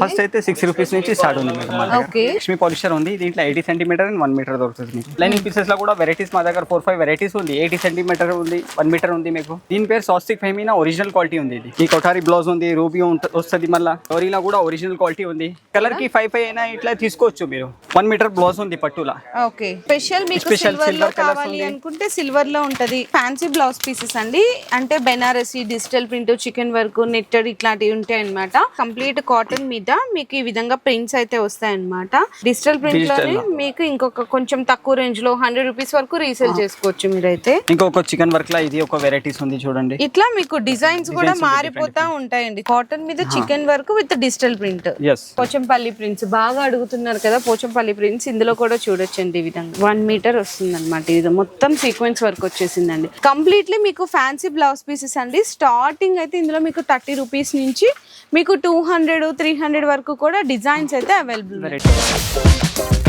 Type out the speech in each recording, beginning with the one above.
First అయితే six rupees నుంచి start ఉంది మేడం మా దగ్గర. Okay. లక్ష్మీ పాలిస్టర్ ఉంది. దీంట్లో eighty centimetre and one metre దొరుకుతుంది మీకు. లైనింగ్ పీసెస్లో కూడా వెరైటీస్ మా దగ్గర ఫోర్ ఫైవ్ వెరైటీస్ ఉంది. ఎయిటీ సెంటీమీటర్ ఉంది వన్ మీటర్ ఉంది మీకు. దీని పేరు సాస్టిక్ ఫైమీనా ఒరిజినల్ క్వాలిటీ ఉంది ఇది. ఈ కొఠారి బ్లౌజ్ ఉంది రూబీ వస్తుంది మళ్ళీ. గౌరీలో కూడా ఒరిజినల్ క్వాలిటీ ఉంది. కలర్కి ఫైవ్ ఫైవ్ అయినా ఇట్లా తీసుకోవచ్చు మీరు. వన్ మీటర్ బ్లౌజ్ ఉంది పట్టులా. ఓకే స్పెషల్ మీకు Special సిల్వర్లో silver colours కావాలి ఉంది. అనుకుంటే సిల్వర్లో ఉంటది. ఫ్యాన్సీ బ్లౌజ్ పీసెస్ అండి. అంటే Banarasi digital print chikan work netted ఇట్లాంటివి ఉంటాయి అనమాట కంప్లీట్ కాటన్ మీద మీకు ఈ విధంగా ప్రింట్స్ అయితే వస్తాయి అనమాట డిజిటల్ ప్రింట్లోనే. మీకు ఇంకొక కొంచెం తక్కువ రేంజ్లో హండ్రెడ్ రూపీస్ వరకు రీసేల్ చేసుకోవచ్చు మీరైతే. ఇంకొక చికెన్ వర్క్ లా ఇది ఒక వెరైటీస్ ఉంది చూడండి. ఇట్లా మీకు డిజైన్స్ కూడా మారిపోతా ఉంటాయండి. కాటన్ మీద chikan work with digital print Pochampally prints బాగా అడుగుతున్నారు కదా పోచంపల్లి ప్రింట్స్ ఇందులో కూడా చూడొచ్చండి ఈ విధంగా. వన్ మీటర్ వస్తుంది అనమాట ఇది. మొత్తం సీక్వెన్స్ వర్క్ వచ్చేసిందండి. కంప్లీట్లీ మీకు ఫ్యాన్సీ బ్లౌజ్ పీసెస్ అండి. స్టార్టింగ్ అయితే ఇందులో మీకు థర్టీ రూపీస్ నుంచి మీకు టూ హండ్రెడ్ త్రీ హండ్రెడ్ వరకు కూడా డిజైన్స్ అయితే అవైలబుల్ వెరైటీ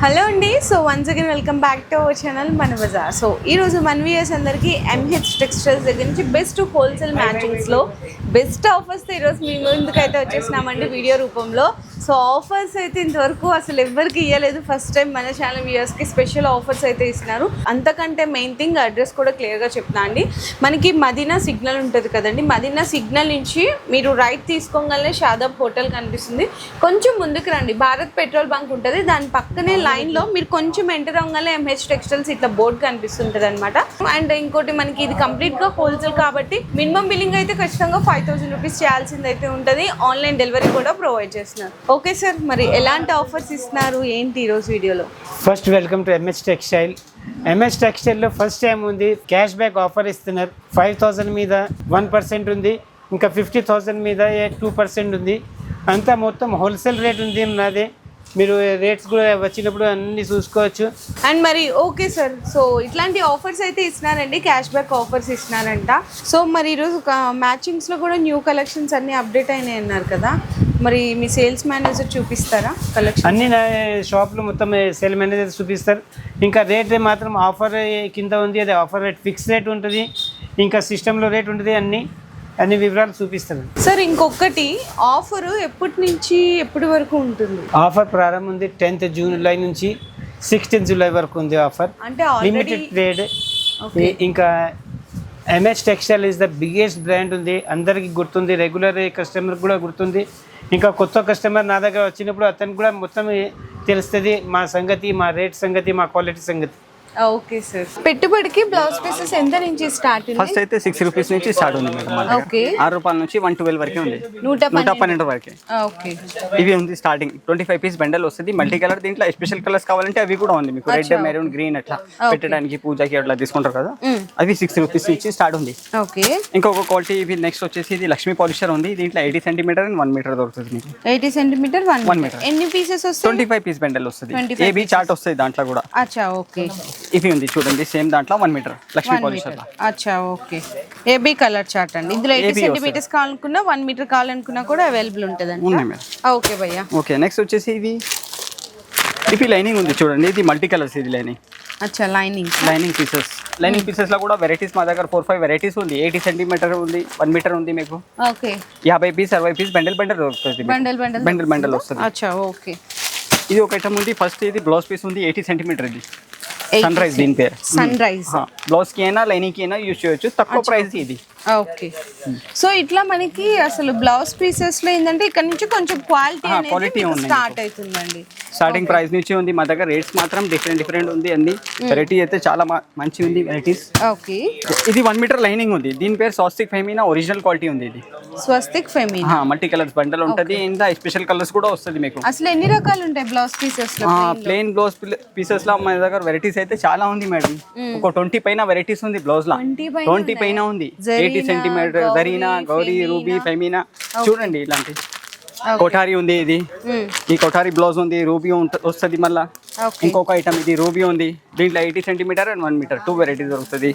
హలో అండి. So once again welcome back to our channel మన బజార్ సో ఈ రోజు మన వ్యూయర్స్ అందరికీ ఎంహెచ్ టెక్స్టైల్స్ దగ్గర నుంచి బెస్ట్ హోల్సేల్ మ్యాచింగ్స్లో బెస్ట్ ఆఫర్స్ ఈరోజు మీ ముందుకైతే వచ్చేసినామండి వీడియో రూపంలో. సో ఆఫర్స్ అయితే ఇంతవరకు అసలు ఎవరికి ఇవ్వలేదు ఫస్ట్ టైం మన ఛానల్ వ్యూయర్స్కి స్పెషల్ ఆఫర్స్ అయితే ఇస్తున్నారు. అంతకంటే మెయిన్ థింగ్ అడ్రస్ కూడా క్లియర్గా చెప్తున్నా అండి. మనకి మదీనా సిగ్నల్ ఉంటుంది కదండి. మదీనా సిగ్నల్ నుంచి మీరు రైట్ తీసుకోగానే షాదాబ్ హోటల్ కనిపిస్తుంది. కొంచెం ముందుకు రండి. భారత్ పెట్రోల్ బంక్ ఉంటుంది. దాని పక్కనే లైన్లో మీరు కొంచెం ఎంటర్ అవ్వగానే ఎంహెచ్ టెక్స్టైల్స్ ఇట్లా బోర్డు కనిపిస్తుంటది అనమాట అండ్ ఇంకోటి మనకి ఇది కంప్లీట్గా హోల్సేల్ కాబట్టి మినిమం బిల్లింగ్ అయితే ఖచ్చితంగా ఫైవ్ థౌసండ్ రూపీస్ చేయాల్సింది అయితే ఉంటుంది. ఆన్లైన్ డెలివరీ కూడా ప్రొవైడ్ చేస్తున్నారు. ఓకే సార్ మరి ఎలాంటి ఆఫర్స్ ఇస్తున్నారు? ఏంటి ఈ రోజు వీడియోలో first welcome to MH textile MH టెక్స్టైల్లో first time ఉంది. క్యాష్ బ్యాక్ ఆఫర్ ఇస్తున్నారు. ఫైవ్ థౌజండ్ మీద వన్ పర్సెంట్ ఉంది. ఇంకా ఫిఫ్టీ థౌజండ్ మీద టూ పర్సెంట్ ఉంది. అంతా మొత్తం హోల్సేల్ రేట్ ఉంది నాది మీరు రేట్స్ కూడా వచ్చినప్పుడు అన్నీ చూసుకోవచ్చు. అండ్ మరి ఓకే సార్ సో ఇట్లాంటి ఆఫర్స్ అయితే ఇస్తున్నారండి. క్యాష్ బ్యాక్ ఆఫర్స్ ఇస్తున్నారంట. సో మరి ఈరోజు మ్యాచింగ్స్లో కూడా న్యూ కలెక్షన్స్ అన్నీ అప్డేట్ అయినాయి అన్నారు కదా. మరి మీ సేల్స్ మేనేజర్ చూపిస్తారా కలెక్షన్ అన్నీ షాప్లో మొత్తం సేల్ మేనేజర్ చూపిస్తారు. ఇంకా రేట్ మాత్రం ఆఫర్ కింద ఉంది. అది ఆఫర్ రేట్ ఫిక్స్ రేట్ ఉంటుంది. ఇంకా సిస్టంలో రేట్ ఉంటుంది అన్నీ. అన్ని వివరాలు చూపిస్తారు సార్ ఇంకొకటి ఆఫర్ ఎప్పటి నుంచి ఎప్పటి వరకు ఉంటుంది? ఆఫర్ ప్రారంభం ఉంది టెన్త్ జూలై నుంచి సిక్స్టీన్త్ జూలై వరకు ఉంది ఆఫర్. అంటే లిమిటెడ్ ట్రేడ్ ఇంకా MH textile is the biggest brand ఉంది. అందరికి గుర్తుంది. రెగ్యులర్ కస్టమర్ కూడా గుర్తుంది. ఇంకా కొత్త కస్టమర్ నా దగ్గర వచ్చినప్పుడు అతనికి కూడా మొత్తం తెలుస్తుంది. మా సంగతి మా రేట్ సంగతి మా క్వాలిటీ సంగతి. ఓకే సార్ పెట్టుబడికి బ్లౌజ్ పీసెస్ ఎంత నుంచి స్టార్ట్ ఫస్ట్ అయితే సిక్స్ రూపీస్ నుంచి స్టార్ట్ ఉంది మేడం. ఓకే ఆరు రూపాయల నుంచి వన్ ట్వెల్వ్ వరకే ఉంది. నూట నూట పన్నెండు. వరకే. ఓకే ఇవి ఉంది starting twenty five piece bundle వస్తుంది. మల్టీ కలర్ దీంట్లో స్పెషల్ కలర్స్ కావాలంటే అవి కూడా ఉంది. మీకు రెడ్ మెరూన్ గ్రీన్ అట్లా పెట్టడానికి పూజకి అట్లా తీసుకుంటారు కదా. అవి సిక్స్ రూపీస్ నుంచి స్టార్ట్ ఉంది. ఓకే ఇంకొక క్వాలిటీ ఇవి నెక్స్ట్ వచ్చేసి ఇది లక్ష్మీ పాలిస్టర్ ఉంది. దీంట్లో eighty centimetre and one metre దొరుకుతుంది మీకు. Eighty centimetre one meter. ఎన్ని పీసెస్ వస్తాయి? ట్వంటీ ఫైవ్ పీస్ బండల్ వస్తుంది 25 ఏబీ చార్ట్ వస్తుంది దాంట్లో కూడా. అచ్చా ఓకే ఇవి ఉంది చూడండి సేమ్ దాంట్లో వన్ మీటర్ లక్ష్మీ మీటర్ అచ్చా ఓకే ఏబీ కలర్ చార్ట్ అండి. ఇందులో ఎయిటీ సెంటీమీటర్స్ కావాలనుకున్నా వన్ మీటర్ కావాలనుకున్నా కూడా అవైలబుల్ ఉంటుందండి ఉన్నాయి మేడం. ఓకే భయ్యా. ఓకే నెక్స్ట్ వచ్చేసి ఇవి. ఇవి లైనింగ్ ఉంది చూడండి ఇది మల్టీ కలర్స్ ఇది లైనింగ్ అచ్చా లైనింగ్ లైనింగ్ పీసెస్ లైనింగ్ పీసెస్లో కూడా వెరైటీస్ మా దగ్గర ఫోర్ ఫైవ్ వెరైటీస్ ఉంది. ఎయిటీ సెంటీమీటర్ ఉంది వన్ మీటర్ ఉంది మీకు. ఓకే యాభై పీస్ అరవై పీస్ బండల్ బండల్ మీకు. బండల్ బండల్ బండల్ బండల్ వస్తుంది. అచ్చా ఓకే ఇది ఒక ఐటమ్ ఉంది. ఫస్ట్ ఇది బ్లౌజ్ పీస్ ఉంది ఎయిటీ సెంటీమీటర్ ఇది. సన్ రైజ్ దీని పేరు సన్ రైజ్ బ్లౌజ్కి అయినా లైనింగ్కి అయినా యూజ్ చేయొచ్చు తక్కువ ప్రైస్ ఇది. ఓకే సో ఇట్లా మనకి అసలు బ్లౌజ్ పీసెస్లో ఏంటంటే ఇక్కడ నుంచి కొంచెం క్వాలిటీ ఉన్నాయి స్టార్ట్ అవుతుందండి. స్టార్టింగ్ ప్రైస్ నుంచి ఉంది మా దగ్గర రేట్స్ మాత్రం డిఫరెంట్ డిఫరెంట్ ఉంది అన్ని వెరైటీ అయితే చాలా మా- మంచి ఉంది వెరైటీస్ ఓకే ఇది వన్ మీటర్ లైనింగ్ ఉంది. దీని పేరు సాస్టిక్ ఫైమీనా ఒరిజినల్ క్వాలిటీ ఉంది ఇది. Swastik Femina multi colours bundle ఉంటుంది ఇంకా స్పెషల్ కలర్స్ కూడా వస్తుంది మీకు. అసలు ఎన్ని రకాలు ఉంటాయి బ్లౌజ్ పీసెస్లో ప్లెయిన్ బ్లౌజ్ పీసెస్లో మన దగ్గర వెరైటీస్ అయితే చాలా ఉంది మేడం ఒక ట్వంటీ పైన వెరైటీస్ ఉంది బ్లౌజ్ లా. 20 పైన ట్వంటీ పైన ఉంది. Eighty centimetre Zarina Gauri Ruby Femina చూడండి ఇలాంటి. కొఠారి ఉంది ఇది. ఈ కొఠారి బ్లౌజ్ ఉంది రూబీ వస్తుంది మళ్ళా. ఇంకొక ఐటమ్ ఇది రూబీ ఉంది. దీంట్లో eighty centimetre and one metre two varieties దొరుకుతుంది.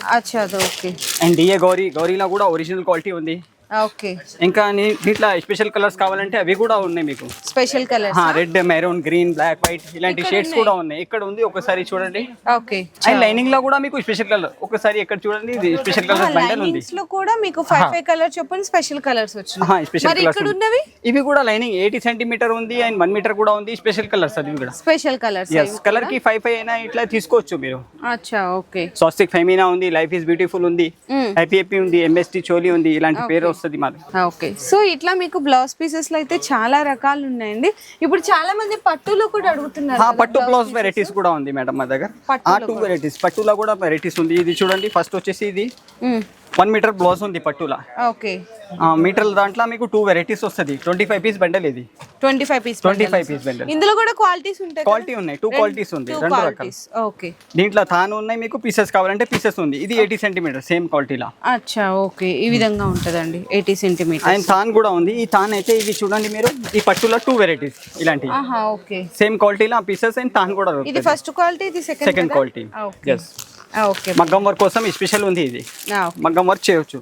అండ్ డిఏ గౌరీ గౌరీలో కూడా ఒరిజినల్ క్వాలిటీ ఉంది. ఓకే. ఇంకా నీ- దీంట్లో స్పెషల్ కలర్స్ కావాలంటే అవి కూడా ఉన్నాయి మీకు. Special colours red maroon green black white ఇలాంటి షేడ్స్ కూడా ఉన్నాయి. ఇక్కడ ఉంది ఒకసారి చూడండి. ఓకే. అండ్ లైనింగ్లో కూడా మీకు స్పెషల్ కలర్ ఒకసారి ఇక్కడ చూడండి ఇది స్పెషల్ కలర్ బండల్ ఉంది. లో కూడా మీకు ఫైవ్ ఫైవ్ కలర్ చొప్పున స్పెషల్ కలర్స్ వచ్చినాయి. స్పెషల్ మరి కలర్స్ ఇక్కడ ఉన్నవి? ఇవి కూడా లైనింగ్ ఎయిటీ సెంటీమీటర్ ఉంది అండ్ వన్ మీటర్ కూడా ఉంది. స్పెషల్ కలర్స్ అది కూడా. స్పెషల్ కలర్స్ ఎస్ కలర్కి ఫైవ్ ఫైవ్ అయినా ఇట్లా తీసుకోవచ్చు మీరు. అచ్చా ఓకే. స్వాస్తిక్ ఫెమినా ఉంది లైఫ్ ఇస్ బ్యూటిఫుల్ ఉంది హ్యాపీ హ్యాపీ ఉంది ఎంఎస్టీ చోలీ ఉంది ఇలాంటి పేరు వస్తుంది మాది. ఓకే. సో ఇట్లా మీకు బ్లౌజ్ పీసెస్లో అయితే చాలా రకాలు ఉన్నాయండి ఇప్పుడు చాలా మంది పట్టులో కూడా అడుగుతున్నారు పట్టు బ్లౌజ్ వెరైటీస్ కూడా ఉంది మేడం మా దగ్గర. ఆ టూ వెరైటీస్ పట్టులో కూడా వెరైటీస్ ఉంది. ఇది చూడండి ఫస్ట్ వచ్చేసి ఇది. వన్ మీటర్ బ్లౌజ్ ఉంది పట్టులా. ఓకే. మీటర్ దాంట్లో మీకు టూ వెరైటీస్ వస్తుంది. ట్వంటీ ఫైవ్ పీస్ బండల్ ఇది. Twenty five piece twenty five piece bundle ఇందులో కూడా క్వాలిటీస్ ఉంటాయి క్వాలిటీ ఉన్నాయి. టూ క్వాలిటీస్ ఉంది. రెండు రకాలు. ఓకే. దీంట్లో తాను ఉన్నాయి మీకు పీసెస్ కావాలంటే పీసెస్ ఉంది. ఇది ఎయిటీ సెంటీమీటర్ సేమ్ క్వాలిటీలా అచ్చా ఓకే. ఈ విధంగా ఉంటదండి ఎయిటీ సెంటీమీటర్ అండ్ తాన్ కూడా ఉంది. ఈ తాన్ అయితే ఇది చూడండి మీరు ఈ పట్టులో టూ వెరైటీస్ ఇలాంటి ఆహా ఓకే. సేమ్ క్వాలిటీలో పీసెస్ అండ్ తాన్ కూడా ఇది ఫస్ట్ క్వాలిటీ ఇది సెకండ్ క్వాలిటీ ఎస్ ఓకే. మగ్గం వర్క్ కోసం స్పెషల్ ఉంది ఇది. మగ్గం వర్క్ చేయొచ్చు.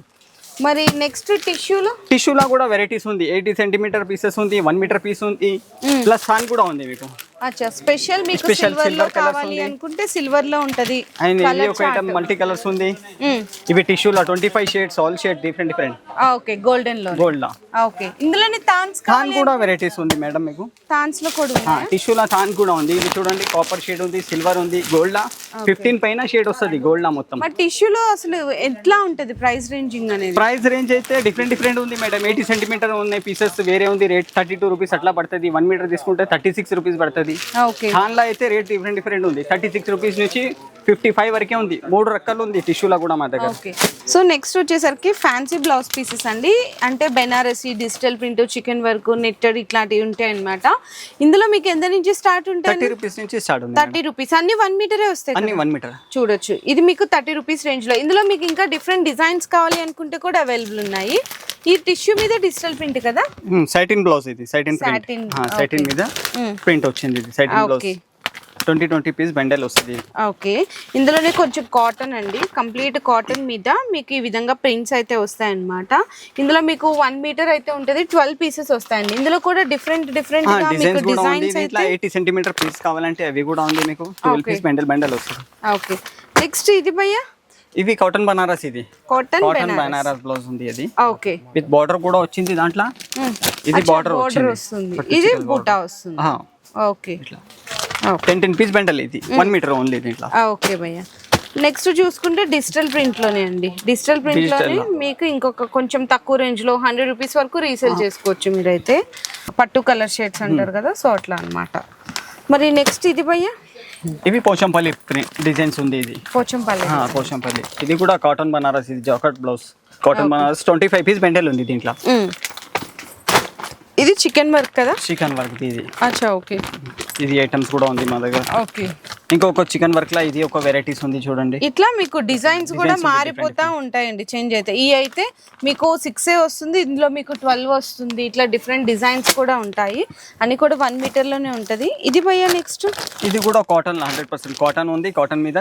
మరి నెక్స్ట్ టిష్యూలో టిష్యూలో కూడా వెరైటీస్ ఉంది. ఎయిటీ సెంటీమీటర్ పీసెస్ ఉంది వన్ మీటర్ పీస్ ఉంది ప్లస్ తాన్ కూడా ఉంది మీకు. అచ్చా స్పెషల్ మీకు Special సిల్వర్లో కావాలి ఉంది. అనుకుంటే సిల్వర్లో ఉంటది. అండ్ ఇది ఒక ఐటమ్. మల్టీ కలర్స్ ఉంది. ఇవి టిష్యూలో twenty five shades all shade different different okay గోల్డెన్లో gold లా. ఓకే. ఇందులోనే తాన్స్ తాన్ కూడా వెరైటీస్ ఉంది మేడం మీకు. తాన్స్లో కూడా ఉన్నాయి టిష్యూలో తాన్ కూడా ఉంది. ఇది చూడండి కాపర్ షేడ్ ఉంది సిల్వర్ ఉంది గోల్డ్ లా. ఫిఫ్టీన్ పైన షేడ్ వస్తుంది గోల్డ్ లా మొత్తం. మరి టిష్యూలో అసలు ఎట్లా ఉంటది ప్రైస్ రేంజింగ్ అనేది? ప్రైస్ రేంజ్ అయితే డిఫరెంట్ డిఫరెంట్ ఉంది మేడం ఎయిటీ సెంటీమీటర్ ఉన్నాయి పీసెస్ వేరే ఉంది రేట్ థర్టీ టూ రూపీస్ అట్లా పడుతుంది. వన్ మీటర్ తీసుకుంటే థర్టీ సిక్స్ రూపీస్ పడుతుంది. ఓకే. దానిలో అయితే రేట్ డిఫరెంట్ డిఫరెంట్ ఉంది. థర్టీ సిక్స్ రూపీస్ నుంచి ఫిఫ్టీ ఫైవ్ వరకే ఉంది. మూడు రకాలు ఉంది టిష్యూలో కూడా మా దగ్గర. ఓకే. సో నెక్స్ట్ వచ్చేసరికి ఫ్యాన్సీ బ్లౌజ్ పీసెస్ అండి. అంటే Banarasi digital print chikan work netted ఇట్లాంటివి ఉంటాయి అన్నమాట. ఇందులో మీకు ఎంత నుంచి స్టార్ట్ థర్టీ ఉంటాయి రూపీస్ నుంచి స్టార్ట్ ఉంది థర్టీ రూపీస్. అన్ని వన్ మీటరే వస్తాయి అన్ని? One metre. చూడొచ్చు. ఇది మీకు థర్టీ రూపీస్ రేంజ్లో ఇందులో మీకు ఇంకా డిఫరెంట్ డిజైన్స్ కావాలి అనుకుంటే కూడా అవైలబుల్ ఉన్నాయి. ఈ టిష్యూ మీద డిజిటల్ ప్రింట్ కదా? సైటిన్ బ్లౌజ్ ఇది. సైటిన్ ప్రింట్ సైటిన్ మీద ప్రింట్ వచ్చింది ఇది. Satin blouse okay twenty twenty piece bundle వస్తుంది. ఓకే. ఇందులోనే కొంచెం కాటన్ అండి. కంప్లీట్ కాటన్ మీద మీకు ఈ విధంగా ప్రింట్స్ అయితే వస్తాయన్నమాట. ఇందులో మీకు వన్ మీటర్ అయితే ఉంటుంది ట్వెల్వ్ పీసెస్ వస్తాయండి. ఇందులో కూడా different different designs eighty centimetre piece కావాలంటే అవి కూడా ఉంది మీకు. ట్వెల్వ్. పీస్ బండల్ బండల్ వస్తుంది. ఓకే నెక్స్ట్ ఇది భయ్యా? ఇవి కాటన్ బనారస్ ఇది. Cotton cotton Banaras. బ్లౌజ్ ఉంది అది. ఓకే విత్ బార్డర్ కూడా వచ్చింది దాంట్లో. ఇది బార్డర్ వస్తుంది. ఇది బూటా వస్తుంది. Okay ten ten piece bundle ఇది. వన్ మీటర్ ఓన్లీ దీంట్లో. ఓకే భయ్య. నెక్స్ట్ చూసుకుంటే డిజిటల్ ప్రింట్లోనే అండి డిజిటల్ ప్రింట్లోనే మీకు ఇంకొక కొంచెం తక్కువ రేంజ్లో హండ్రెడ్ రూపీస్ వరకు రీసేల్ చేసుకోవచ్చు మీరైతే. పట్టు కలర్ షేడ్స్ అంటారు కదా సో అట్లా అన్నమాట. మరి నెక్స్ట్ ఇది భయ్య? ఇవి పోచంపల్లి డిజైన్స్ ఉంది ఇది. పోచంపల్లి. ఆ, పోచంపల్లి. ఇది కూడా కాటన్ బనారస్ ఇది jacket blouse cotton Banaras twenty five piece bundle ఉంది దీంట్లో. మ్మ్. ఇది చికెన్ వర్క్ కదా? చికెన్ వర్క్ ఇది. అచ్చా ఓకే. ఇది ఐటమ్స్ కూడా ఉంది మా దగ్గర. ఓకే. ఇంకొక చికెన్ వర్క్ లా ఇది ఒక వెరైటీస్ ఉంది చూడండి. ఇట్లా మీకు డిజైన్స్ కూడా మారిపోతా ఉంటాయండి చేంజ్ అయితే. ఈ అయితే మీకు సిక్స్ ఏ వస్తుంది ఇందులో మీకు ట్వెల్వ్ వస్తుంది. ఇట్లా డిఫరెంట్ డిజైన్స్ కూడా ఉంటాయి. అన్ని కూడా వన్ మీటర్లోనే ఉంటుంది. ఇది భయ్యా నెక్స్ట్ ఇది కూడా కాటన్ హండ్రెడ్ పర్సెంట్ కాటన్ ఉంది. కాటన్ మీద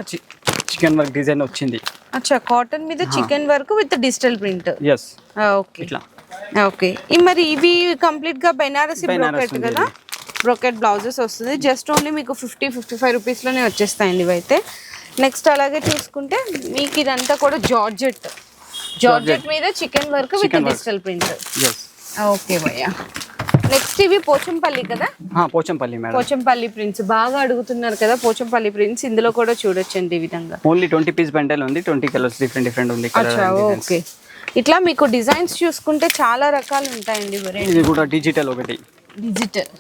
చికెన్ వర్క్ డిజైన్ వచ్చింది. అచ్చా కాటన్ మీద chikan work with digital print yes okay. ఇట్లా. ఓకే. మరి ఇవి కంప్లీట్గా బెనారసి బ్రోకెట్ కదా? బ్రోకెట్ బ్లౌజెస్ వస్తుంది. జస్ట్ ఓన్లీ మీకు ఫిఫ్టీ ఫిఫ్టీ ఫైవ్ రూపీస్లోనే వచ్చేస్తాయండి ఇవైతే నెక్స్ట్ అలాగే చూసుకుంటే మీకు ఇదంతా కూడా జార్జెట్ జార్జెట్ మీద chikan work with. Digital print okay భయ్యా. నెక్స్ట్ ఇవి పోచంపల్లి కదా? పోచంపల్లి మేడం పోచంపల్లి ప్రింట్స్ బాగా అడుగుతున్నారు కదా పోచంపల్లి ప్రింట్స్ ఇందులో కూడా చూడొచ్చండి ఈ విధంగా. ఓన్లీ ట్వంటీ పీస్ బండల్ ఉంది. ట్వంటీ కలర్స్ డిఫరెంట్ డిఫరెంట్ ఉంది. ఓకే. ఇట్లా మీకు డిజైన్స్ చూసుకుంటే చాలా రకాలు ఉంటాయండి ఇది కూడా డిజిటల్ ఒకటి. డిజిటల్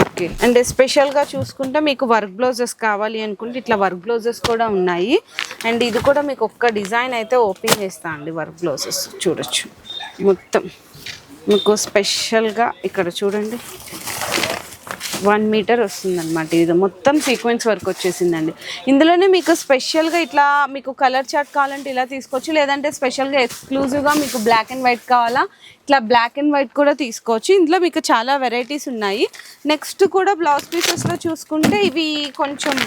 ఓకే అండ్ స్పెషల్గా చూసుకుంటే మీకు వర్క్ బ్లౌజెస్ కావాలి అనుకుంటే ఇట్లా వర్క్ బ్లౌజెస్ కూడా ఉన్నాయి. అండ్ ఇది కూడా మీకు ఒక్క డిజైన్ అయితే ఓపెన్ చేస్తా అండి వర్క్ బ్లౌజెస్ చూడొచ్చు. మొత్తం. మీకు స్పెషల్గా ఇక్కడ చూడండి. వన్ మీటర్ వస్తుందన్నమాట ఇది. మొత్తం సీక్వెన్స్ వర్క్ వచ్చేసిందండి. ఇందులోనే మీకు స్పెషల్గా ఇట్లా మీకు కలర్ చార్ట్ కావాలంటే ఇలా తీసుకోవచ్చు. లేదంటే స్పెషల్గా ఎక్స్క్లూజివ్గా మీకు బ్లాక్ అండ్ వైట్ కావాలా ఇట్లా బ్లాక్ అండ్ వైట్ కూడా తీసుకోవచ్చు. ఇందులో మీకు చాలా వెరైటీస్ ఉన్నాయి. నెక్స్ట్ కూడా బ్లౌజ్ పీసెస్లో చూసుకుంటే ఇవి కొంచెం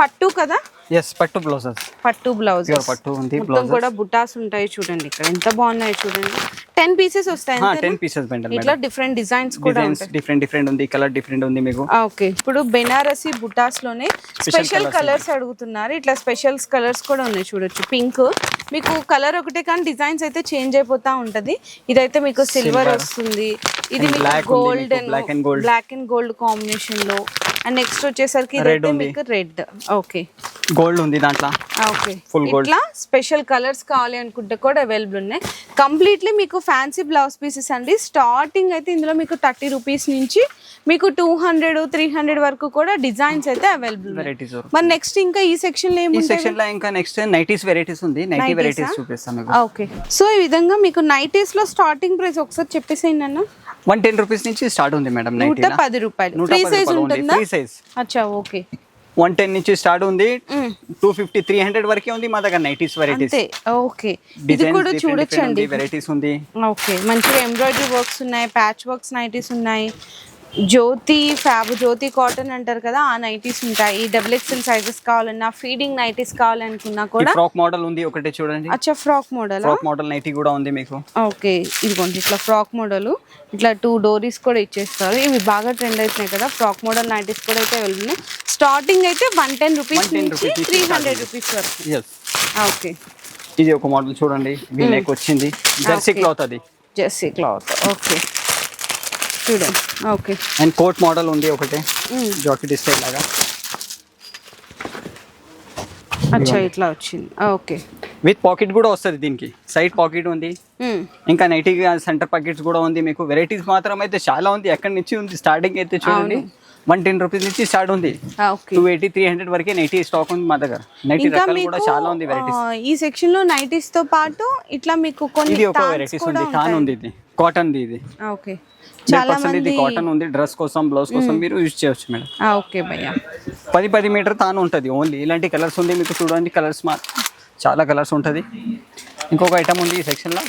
పట్టు కదా? ఎస్ పట్టు బ్లౌజెస్. పట్టు బ్లౌజ్ పట్టు ఉంది బ్లౌజెస్. కూడా బుటాస్ ఉంటాయి చూడండి ఇక్కడ. ఎంత బాగున్నాయి చూడండి. టెన్ పీసెస్ వస్తాయి? టెన్ పీసెస్ బెండల్ ఇట్లా డిఫరెంట్ డిజైన్స్ కూడా డిఫరెంట్ డిఫరెంట్ ఉంది కలర్ డిఫరెంట్ ఉంది మీకు. ఓకే. ఇప్పుడు బెనారసి బుటాస్లోనే స్పెషల్ కలర్స్ అడుగుతున్నారు. ఇట్లా స్పెషల్ కలర్స్ కూడా ఉన్నాయి చూడొచ్చు. పింక్ మీకు కలర్ ఒకటే కానీ డిజైన్స్ అయితే చేంజ్ అయిపోతా ఉంటది. ఇదైతే మీకు సిల్వర్ వస్తుంది. ఇది gold black and gold. Black and gold కాంబినేషన్లో. అండ్ నెక్స్ట్ వచ్చేసరికి ఇదైతే. మీకు రెడ్ ఓకే గోల్డ్ ఉంది దాంట్లో. ఓకే. Full gold. ఇట్లా స్పెషల్ కలర్స్ కావాలి అనుకుంటే కూడా అవైలబుల్ ఉన్నాయి. కంప్లీట్లీ మీకు ఫ్యాన్సీ బ్లౌజ్ పీసెస్ అండి. స్టార్టింగ్ అయితే ఇందులో మీకు థర్టీ రూపీస్ నుంచి మీకు టూ హండ్రెడ్ త్రీ హండ్రెడ్ వరకు కూడా డిజైన్స్ అయితే అవైలబుల్ వెరైటీస్ మరి నెక్స్ట్ ఇంకా ఈ సెక్షన్లో ఈ సెక్షన్లో ఇంకా నెక్స్ట్ నైటీస్ వెరైటీస్ ఉంది. నైటీ వెరైటీస్ ఆ? చూపిస్తాం మీకు. ఓకే. సో ఈ విధంగా మీకు నైటీస్లో స్టార్టింగ్ ప్రైస్ ఒకసారి చెప్పేసేయండి అన్న. వన్ టెన్ రూపీస్ నుంచి స్టార్ట్ ఉంది మేడం నూట పది రూపాయలు. ఫ్రీ సైజ్ ఉంటుందా? అచ్చా ఓకే. వన్ టెన్ నుంచి స్టార్ట్ ఉంది. టూ ఫిఫ్టీ త్రీ హండ్రెడ్ వరకే ఉంది మా దగ్గర నైటీస్ వెరైటీస్ ఓకే. ఇది కూడా చూడొచ్చండి. వెరైటీస్ ఉంది. ఓకే. మంచిగా ఎంబ్రాయిడరీ వర్క్స్ ఉన్నాయి ప్యాచ్ వర్క్స్ నైటీస్ ఉన్నాయి. జ్యోతి ఫ్యాబ్ జ్యోతి కాటన్ అంటారు కదా ఆ నైటీస్ ఉంటాయి. డబుల్ ఎక్స్ఎల్ సైజెస్ కావాలన్నా ఫీడింగ్ నైటీస్ కావాలనుకున్నా కూడా ఫ్రాక్ మోడల్ ఉంది ఒకటి చూడండి. అచ్చా frock model frock model nighty కూడా ఉంది మీకు. ఓకే ఇదిగోండి ఇట్లా ఫ్రాక్ మోడల్ ఇట్లా టూ డోరీస్ కూడా ఇచ్చేస్తారు. ఇవి బాగా ట్రెండ్ అవుతున్నాయి కదా ఫ్రాక్ మోడల్ నైటీస్ కూడా అయితే వెళ్తున్నాయి స్టార్టింగ్ అయితే వన్ టెన్ రూపీస్ 110 నుంచి త్రీ హండ్రెడ్. రూపీస్ వరకు. ఓకే. ఇది ఒక మోడల్ చూడండి వీళ్ళకి వచ్చింది. జెర్సీ. క్లాత్ అది. Jersey cloth okay. చూడండి ఓకే. అండ్ కోట్ మోడల్ ఉంది ఒకటి. జాకెట్ స్టైల్ లాగా. అచ్చా ఇట్లా వచ్చింది. ఓకే. విత్ పాకెట్ కూడా వస్తుంది దీనికి. సైడ్ పాకెట్ ఉంది. ఇంకా నైటీ సెంటర్ పాకెట్స్ కూడా ఉంది మీకు. వెరైటీస్ మాత్రం అయితే చాలా ఉంది. ఎక్కడి నుంచి ఉంది? స్టార్టింగ్ అయితే చూడండి. వన్ టెన్ రూపీస్ నుంచి స్టార్ట్ ఉంది. టూ ఎయిటీ త్రీ హండ్రెడ్ వరకే నైటీ స్టాక్ ఉంది మా దగ్గర. నైటీ రకాలు కూడా చాలా ఉంది వెరైటీస్ ఈ సెక్షన్లో నైటీస్తో పాటు ఇట్లా మీకు కొన్ని ఇది ఒక వెరైటీస్ ఉంది. తాన్ ఉంది ఇది. కాటన్ ది ఇది. ఓకే. చాలా 100% ఇది మంది కాటన్ ఉంది డ్రెస్ కోసం బ్లౌజ్ కోసం మీరు యూజ్ చేయొచ్చు మేడం. ఓకే భయ్యా. పది పది మీటర్ తాను ఉంటుంది ఓన్లీ ఇలాంటి కలర్స్ ఉంది మీకు చూడండి కలర్స్ మా చాలా కలర్స్ ఉంటుంది. ఇంకొక ఐటమ్ ఉంది ఈ సెక్షన్లో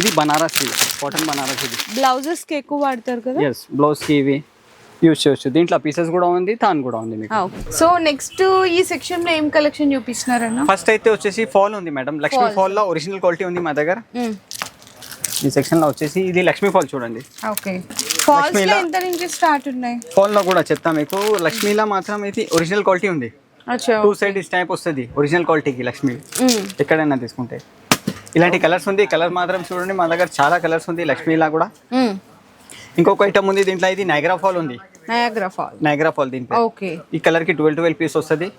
ఇది బనారస్ ఇది కాటన్ బనారస్ ఇది. బ్లౌజెస్కి ఎక్కువ వాడతారు కదా? ఎస్ బ్లౌజ్కి ఇవి యూజ్ చేయొచ్చు. దీంట్లో పీసెస్ కూడా ఉంది తాను కూడా ఉంది మీకు. సో నెక్స్ట్ ఈ సెక్షన్లో ఏం కలెక్షన్ చూపిస్తున్నారన్న? ఫస్ట్ అయితే వచ్చేసి ఫాల్ ఉంది మేడం. లక్ష్మీ ఫాల్లో ఒరిజినల్ క్వాలిటీ ఉంది మా దగ్గర. ఈ సెక్షన్లో వచ్చేసి ఇది లక్ష్మీ ఫాల్ చూడండి. ఓకే. ఫాల్స్లో లక్ష్మీలా- ఎంత నుంచి స్టార్ట్ ఉన్నాయి? ఫాల్లో కూడా చెప్తా మీకు. లక్ష్మీలో మాత్రం ఇది ఒరిజినల్ క్వాలిటీ ఉంది. టూ సైడ్ టైప్ వస్తుంది ఒరిజినల్ క్వాలిటీకి లక్ష్మీ. ఎక్కడైనా తీసుకుంటే. ఇలాంటి కలర్స్ ఉంది కలర్ మాత్రం చూడండి మా దగ్గర చాలా కలర్స్ ఉంది లక్ష్మీలా కూడా. ఇంకొక ఐటమ్ ఉంది దీంట్లో ఇది నైగ్రా ఫాల్ ఉంది. ఫాల్ నైగ్రా ఫాల్ దీంట్లో. ఈ కలర్కి ట్వెల్వ్ ట్వెల్వ్ పీస్ వస్తుంది.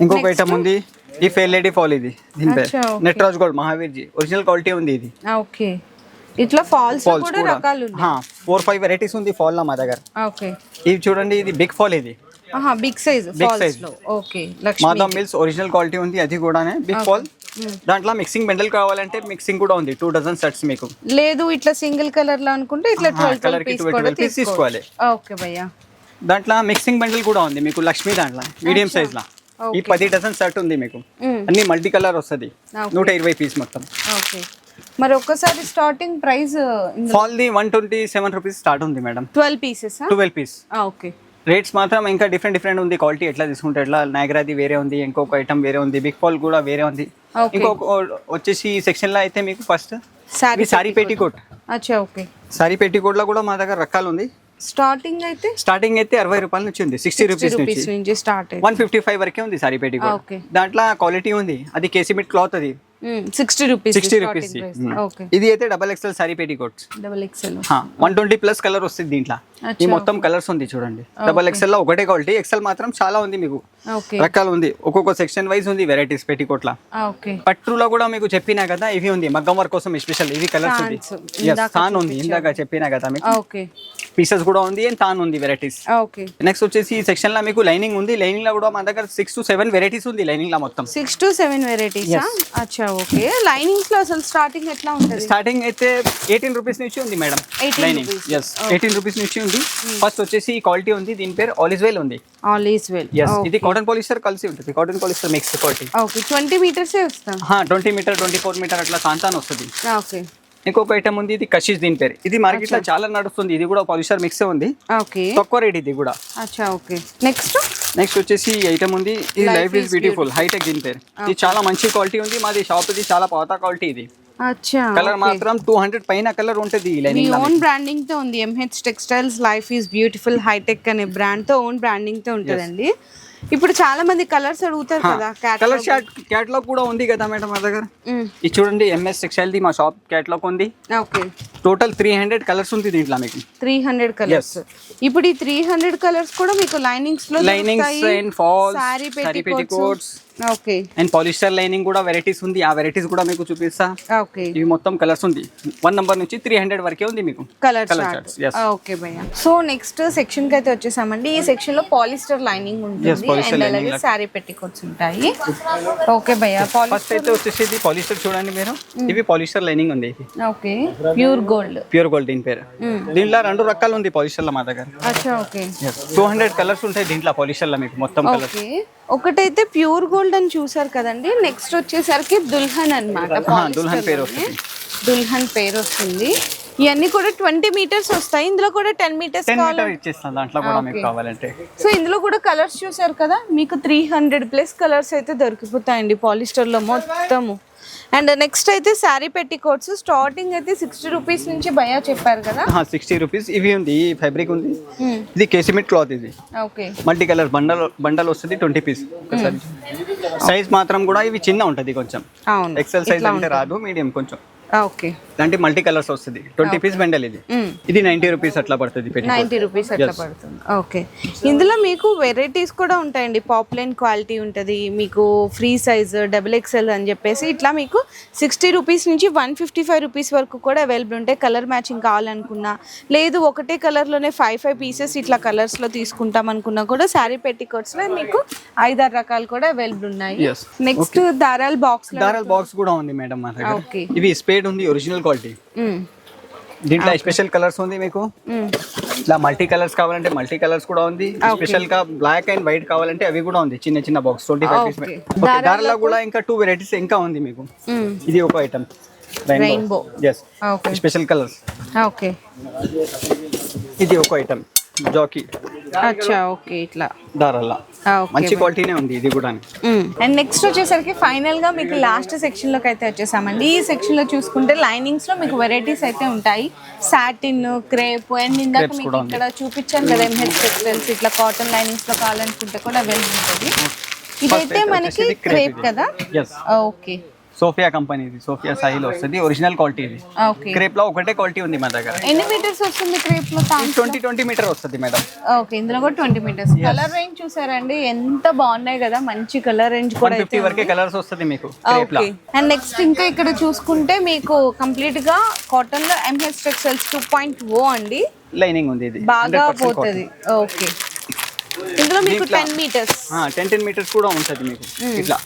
ఇంకొక ఐటమ్ ఉంది ఈ ఫెయిర్ లేడీ ఫాల్ ఇది. దీని పేరు. Natraj gold Mahaveer ji original quality ఉంది ఇది. ఓకే. ఇట్లా ఫాల్స్ కూడా రకాలు ఉన్నాయి. ఫోర్ ఫైవ్ వెరైటీస్ ఉంది ఫాల్లో మా దగ్గర. ఓకే. ఇవి చూడండి ఇది బిగ్ ఫాల్ ఇది. ఆహా బిగ్ సైజ్ size. లో. Okay Lakshmi. Mada mills original quality ఉంది అది కూడానే బిగ్ ఫాల్ దాంట్లో మిక్సింగ్ బెండల్ కావాలంటే మిక్సింగ్ కూడా ఉంది టూ డజన్ సెట్స్ మీకు. లేదు ఇట్లా సింగిల్ కలర్లో అనుకుంటే ఇట్లా ఆహా, ట్వెల్వ్ colour ట్వెల్వ్కి పీస్ 12 కూడా piece తీసుకోవాలి. తీసుకోవాలి. ఓకే భయ్యా. దాంట్లో మిక్సింగ్ బండిల్ కూడా ఉంది మీకు లక్ష్మీ దాంట్లో. మీడియం సైజ్ లా. ఈ పది డజన్ సెట్ ఉంది మీకు. మ్మ్. అన్ని మల్టీ కలర్ వస్తుంది. నూట ఇరవై పీస్ మొత్తం. మరి ఒక్కసారి starting price fall the one twenty seven rupees start ఉంది madam twelve pieces twelve piece okay rates మాత్రం ఇంకా డిఫరెంట్ డిఫరెంట్ ఉంది. క్వాలిటీ ఎట్లా తీసుకుంటే ఎట్లా నాగరాది వేరే ఉంది ఇంకొక ఐటమ్ వేరే ఉంది బిగ్ ఫాల్ కూడా వేరే ఉంది. ఇంకొక వచ్చేసి సెక్షన్లో అయితే మీకు ఫస్ట్ సారీ సారీ పెట్టికోట్ అచ్చా ఓకే సారీ పెట్టికోట్లో కూడా మా దగ్గర రకాలు ఉంది. స్టార్టింగ్ అయితే స్టార్టింగ్ అయితే అరవై రూపాయల నుంచి ఉంది సిక్స్టీ రూపీస్ నుంచి. స్టార్ట్ వన్ ఫిఫ్టీ ఫైవ్ వరకే ఉంది సారీ Okay. దాంట్లో క్వాలిటీ ఉంది అది కేసీమిట్ క్లాత్ అది. సిక్స్టీ రూపీస్ సిక్స్టీ రూపీస్ ఇది అయితే double XL sari petticoats double XL one twenty plus colour వస్తుంది దీంట్లో. ఈ మొత్తం కలర్స్ ఉంది చూడండి. డబల్ ఎక్స్ఎల్లో ఒకటే క్వాలిటీ ఎక్స్ఎల్ మాత్రం చాలా ఉంది మీకు. రకాలు ఉంది. ఒక్కొక్క సెక్షన్ వైజ్ ఉంది వెరైటీస్ పెట్టికోట్ల ఓకే పట్టులో కూడా మీకు చెప్పినా కదా ఇవి ఉంది. మగ్గం వర్క్ కోసం స్పెషల్ ఇవి కలర్స్ ఉంది. తాన్ ఉంది. ఇందాక చెప్పినా కదా మీకు. ఓకే పీసెస్ కూడా ఉంది అండ్ తాన్ ఉంది వెరైటీస్ ఓకే నెక్స్ట్ వచ్చేసి ఈ సెక్షన్లో మీకు లైనింగ్ ఉంది. లైనింగ్లో కూడా మా దగ్గర సిక్స్ టు సెవెన్ వెరైటీస్ ఉంది లైనింగ్లో మొత్తం. సిక్స్ టు సెవెన్ వెరైటీసా అచ్చా ఓకే లైనింగ్స్లో అసలు స్టార్టింగ్ ఎట్లా ఉంటుంది? స్టార్టింగ్ అయితే ఎయిటీన్ రూపీస్ నుంచి ఉంది madam 18 lining. Yes eighteen rupees నుంచి ఉంది. ఫస్ట్ వచ్చేసి ఈ క్వాలిటీ ఉంది. దీని పేరు ఆలిజ్ వెల్ ఉంది. ఆల్ ఈస్ వెల్ ఎస్ ఇది కాటన్ పాలిస్టర్ కలిసి ఉంటుంది. Cotton polyester mix quality okay twenty మీటర్సే వస్తాం? Twenty metre twenty four metre అట్లా కాంతాన్ వస్తుంది. ఓకే ఇంకొక ఐటమ్ ఉంది ఇది కషిష్ దీని పేరు. ఇది మార్కెట్లో చాలా నడుస్తుంది ఇది కూడా పాలిస్టర్ మిక్స్ ఉంది. ఓకే. తక్కువ రేట్ ఇది కూడా. అచ్చా ఓకే. నెక్స్ట్ నెక్స్ట్ వచ్చేసి ఐటమ్ ఉంది ఇది లైఫ్ ఇస్ బ్యూటిఫుల్ హైటెక్ దీని పేరు. ఇది చాలా మంచి క్వాలిటీ ఉంది మాది షాప్ ఇది చాలా పాత క్వాలిటీ ఇది. కలర్ మాత్రం టూ హండ్రెడ్ పైన కలర్ ఉంటుంది మీ ఓన్ బ్రాండింగ్తో ఉంది MH textiles life is beautiful hitech అనే బ్రాండ్తో ఓన్ బ్రాండింగ్తో ఉంటుందండి. ఇప్పుడు చాలా మంది కలర్స్ అడుగుతారు కదా కలర్ షార్ట్ క్యాట్లాగ్ కూడా ఉంది కదా మేడం మా దగ్గర. ఇది చూడండి ఎంఎస్ టెక్స్టైల్ ది మా షాప్ క్యాట్లాగ్ ఉంది. Okay. Total three hundred colours ఉంది దీంట్లో మీకు. త్రీ హండ్రెడ్ కలర్స్ ఇప్పుడు ఈ త్రీ హండ్రెడ్ కలర్స్ కూడా మీకు లైనింగ్స్లో linings and falls sari sari petti petticoats okay. And polyester lining కూడా వెరైటీస్ ఉంది. ఆ వెరైటీస్ కూడా మీకు చూపిస్తా. ఓకే. ఇవి మొత్తం కలర్స్ ఉంది. వన్ నంబర్ నుంచి త్రీ హండ్రెడ్ వరకే ఉంది మీకు. కలర్. ఓకే భయ్య. సో నెక్స్ట్ సెక్షన్కి అయితే వచ్చేసామండి. ఈ సెక్షన్లో పాలిస్టర్ లైనింగ్ ఉంటుంది సారీ పెట్టికోట్స్ ఉంటాయి ఓకే భయ్య. ఫస్ట్ అయితే వచ్చేసి పాలిస్టర్ చూడండి మీరు. ఇవి పాలిస్టర్ లైనింగ్ ఉంది. ఇది okay. Pure gold. Pure gold దీని పేరు. దీంట్లో రెండు రకాలు ఉంది పాలిస్టర్లో మా దగ్గర. అచ్చా ఓకే. టూ హండ్రెడ్ కలర్స్ ఉంటాయి దీంట్లో పాలిస్టర్లో మీకు మొత్తం కలర్స్. ఒకటైతే ప్యూర్ గోల్డ్ అని చూసారు కదండి. నెక్స్ట్ వచ్చేసరికి దుల్హన్ అనమాట దుల్హన్ పేరు వస్తుంది. దుల్హన్ పేరు వస్తుంది. ఇవన్నీ కూడా ట్వంటీ మీటర్స్ వస్తాయి. ఇందులో కూడా టెన్ మీటర్స్ దాంట్లో కూడా మీకు కావాలంటే. సో ఇందులో కూడా కలర్స్ చూసారు కదా? మీకు త్రీ హండ్రెడ్ ప్లస్ కలర్స్ అయితే దొరికిపోతాయండి. పాలిస్టర్లో మొత్తము. అండ్ నెక్స్ట్ అయితే శారీ పెట్టి కోట్స్. స్టార్టింగ్ అయితే సిక్స్టీ రూపీస్ నుంచి భయా చెప్పారు కదా? Sixty rupees. ఇవి ఉంది ఫ్యాబ్రిక్ ఉంది. ఇది కేసిమిట్ క్లాత్ ఇది. Okay. Multi colour bundle bundle వస్తుంది ట్వంటీ పీస్ ఒకసారి. సైజ్ మాత్రం కూడా ఇవి చిన్న ఉంటుంది కొంచెం. ఎక్సెల్ సైజ్ అంటే రాదు మీడియం కొంచెం. ఓకే. ఇలాంటి మల్టీ కలర్స్ వస్తుంది. ట్వంటీ పీస్ బండల్ ఇది. ఇది నైన్టీ రూపీస్ అట్లా పడుతుంది పెట్టి నైంటీ రూపీస్ అట్లా పడుతుంది. ఓకే ఇందులో మీకు వెరైటీస్ కూడా ఉంటాయండి. పాపులైన్ క్వాలిటీ ఉంటుంది. మీకు ఫ్రీ సైజ్ డబుల్ ఎక్స్ఎల్ అని చెప్పేసి ఇట్లా మీకు సిక్స్టీ రూపీస్ నుంచి వన్ ఫిఫ్టీ ఫైవ్ రూపీస్ వరకు కూడా అవైలబుల్ ఉంటాయి కలర్ మ్యాచింగ్ కావాలనుకున్నా లేదు ఒకటే కలర్లోనే ఫైవ్ ఫైవ్ పీసెస్ ఇట్లా కలర్స్లో తీసుకుంటాం అనుకున్నా కూడా శారీ పెట్టికోట్స్లో మీకు ఐదారు రకాలు కూడా అవైలబుల్ ఉన్నాయి. నెక్స్ట్ దారాల్ బాక్స్ దారాల్ బాక్స్ కూడా ఉంది మేడం ఓకే ఇవి స్పేడ్ ఉంది ఒరిజినల్ క్వాలిటీ దీంట్లో స్పెషల్ కలర్స్ ఉంది మీకు? ఇట్లా మల్టీ కలర్స్ కావాలంటే మల్టీ కలర్స్ కూడా ఉంది. స్పెషల్గా బ్లాక్ అండ్ వైట్ కావాలంటే అవి కూడా ఉంది. చిన్న చిన్న బాక్స్ ట్వంటీ ఫైవ్. దారాల్లో కూడా ఇంకా టూ వెరైటీస్ ఇంకా ఉంది మీకు. ఇది ఒక item Rainbow. Yes special colours okay ఇది ఒక ఐటమ్ జాకీ. అచ్చా ఓకే ఇట్లా. దారాల. ఓకే మంచి క్వాలిటీనే ఉంది ఇది కూడా. అండ్ నెక్స్ట్ వచ్చేసరికి ఫైనల్గా మీకు లాస్ట్ సెక్షన్లోకి అయితే వచ్చేసామండి. ఈ సెక్షన్లో చూసుకుంటే లైనింగ్స్లో మీకు వెరైటీస్ అయితే ఉంటాయి. సాటిన్ క్రేప్ అండ్ ఇందాక మీకు. ఇక్కడ చూపించాను కదా ఎంహెచ్ టెక్స్టైల్స్ ఇట్లా కాటన్ లైనింగ్స్లో కావాలనుకుంటే కూడా అవైలబుల్ ఉంటుంది. ఇదైతే మనకి క్రేప్ కదా? ఓకే. సోఫియా కంపెనీ ఇది సోఫియా సాయిల్ వస్తుంది ఒరిజినల్ క్వాలిటీ ఇది. క్రేప్లో ఒకటే క్వాలిటీ ఉంది మా దగ్గర. ఎన్ని మీటర్స్ వస్తుంది క్రేప్లో ట్వంటీ ట్వంటీ మీటర్ వస్తుంది మేడం ఓకే ఇందులో కూడా ట్వంటీ మీటర్స్ కలర్ రేంజ్ చూసారండి ఎంత బాగున్నాయి కదా మంచి కలర్ రేంజ్ కూడా ఫిఫ్టీ వరకే కలర్స్ వస్తుంది మీకు క్రేప్లో. అండ్ నెక్స్ట్ ఇంకా ఇక్కడ చూసుకుంటే మీకు కంప్లీట్గా కాటన్లో MH textiles two point O అండి. లైనింగ్ ఉంది ఇది బాగా పోతుంది. ఓకే ఇందులో మీకు ten meters ten ten meters కూడా ఉంటుంది మీకు ఇట్లా.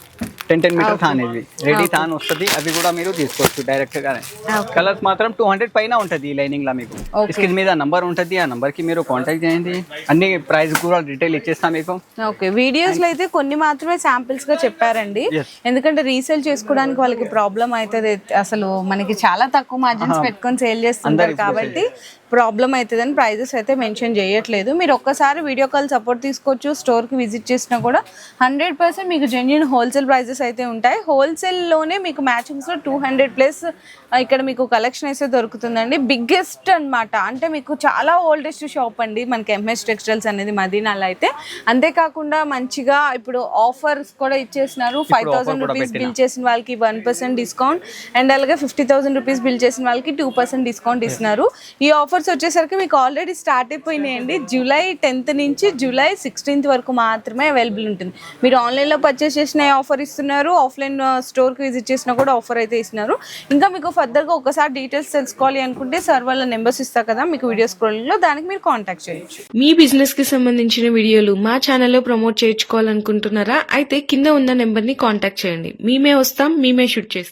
టెన్ టెన్ మీటర్ థాన్ ఇది రెడీ థాన్ వస్తుంది అవి కూడా మీరు తీసుకోవచ్చు డైరెక్ట్ గానే. కలర్స్ మాత్రం టూ హండ్రెడ్ పైన ఉంటుంది ఈ లైనింగ్లో మీకు. స్క్రీన్ మీద నంబర్ ఉంటుంది ఆ నంబర్కి మీరు కాంటాక్ట్ చేయండి. అన్ని ప్రైస్ కూడా డీటెయిల్ ఇచ్చేస్తాం మీకు. ఓకే వీడియోస్లో అయితే కొన్ని మాత్రమే శాంపిల్స్గా చెప్పారండి. ఎందుకంటే రీసేల్ చేసుకోవడానికి వాళ్ళకి ప్రాబ్లం అవుతుంది. అసలు మనకి చాలా తక్కువ మార్జిన్స్ పెట్టుకొని సేల్ చేస్తుంటారు కాబట్టి ప్రాబ్లం అవుతుందని ప్రైజెస్ అయితే మెన్షన్ చేయట్లేదు. మీరు ఒక్కసారి వీడియో కాల్ సపోర్ట్ తీసుకోవచ్చు స్టోర్కి విజిట్ చేసినా కూడా. హండ్రెడ్ పర్సెంట్ మీకు జెన్యున్ హోల్సేల్ ప్రైజెస్ అయితే ఉంటాయి. హోల్సేల్లోనే మీకు మ్యాచింగ్స్లో టూ హండ్రెడ్ ప్లస్ ఇక్కడ మీకు కలెక్షన్ అయితే దొరుకుతుందండి. బిగ్గెస్ట్ అన్నమాట. అంటే మీకు చాలా ఓల్డెస్ట్ షాప్ అండి. మనకి ఎంఎస్ టెక్స్టైల్స్ అనేది మదీనాలో అయితే. అంతేకాకుండా మంచిగా ఇప్పుడు ఆఫర్స్ కూడా ఇచ్చేసినారు. Five thousand rupees. బిల్ చేసిన వాళ్ళకి వన్ పర్సెంట్ డిస్కౌంట్ అండ్ అలాగే ఫిఫ్టీ థౌసండ్ రూపీస్ బిల్ చేసిన వాళ్ళకి టూ పర్సెంట్ డిస్కౌంట్ ఇస్తున్నారు. ఈ ఆఫర్స్ వచ్చేసరికి మీకు ఆల్రెడీ స్టార్ట్ అయిపోయినాయండి. జూలై టెన్త్ నుంచి జూలై సిక్స్టీన్త్ వరకు మాత్రమే అవైలబుల్ ఉంటుంది. మీరు ఆన్లైన్లో పర్చేస్ చేసిన ఆఫర్ ఇస్తున్నారు ఆఫ్లైన్ స్టోర్కి విజిట్ చేసినా కూడా ఆఫర్ అయితే ఇస్తున్నారు. ఇంకా మీకు ఫర్దర్గా ఒకసారి డీటెయిల్స్ తెలుసుకోవాలి అనుకుంటే సార్ వాళ్ళ నెంబర్స్ ఇస్తా కదా మీకు వీడియో స్క్రోలింగ్లో దానికి మీరు కాంటాక్ట్ చేయొచ్చు. మీ బిజినెస్కి సంబంధించిన వీడియోలు మా ఛానల్లో ప్రమోట్ చేయించుకోవాలనుకుంటున్నారా? అయితే కింద ఉన్న నెంబర్ని కాంటాక్ట్ చేయండి. మేమే వస్తాం మేమే షూట్ చేస్తాం.